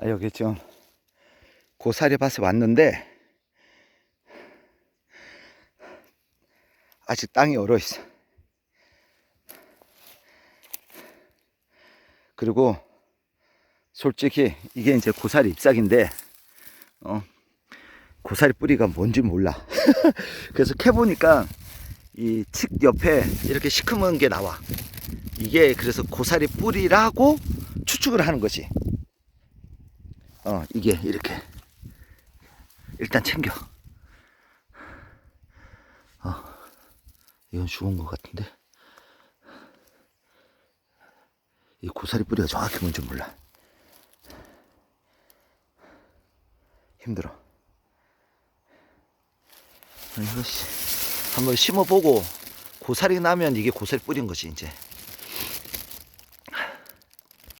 아, 여기 지금 고사리 밭에 왔는데 아직 땅이 얼어 있어. 그리고 솔직히 이게 이제 고사리 잎사귀인데 어 고사리 뿌리가 뭔지 몰라. 그래서 캐 보니까 이칙 옆에 이렇게 시커먼 게 나와. 이게 그래서 고사리 뿌리라고 추측을 하는 거지. 어, 이게 이렇게. 일단 챙겨. 어, 이건 죽은 것 같은데. 이 고사리 뿌리가 정확히 뭔지 몰라. 힘들어. 아, 씨, 한번 심어보고 고사리 나면 이게 고사리 뿌린 거지 이제.